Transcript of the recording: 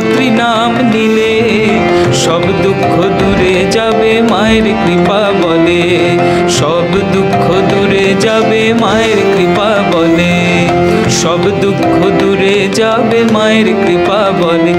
মাতৃনাম নিলে সব দুঃখ দূরে যাবে মায়ের কৃপা বলে। সব দুঃখ দূরে যাবে মায়ের কৃপা বলে। সব দুঃখ দূরে যাবে মায়ের কৃপা বলে।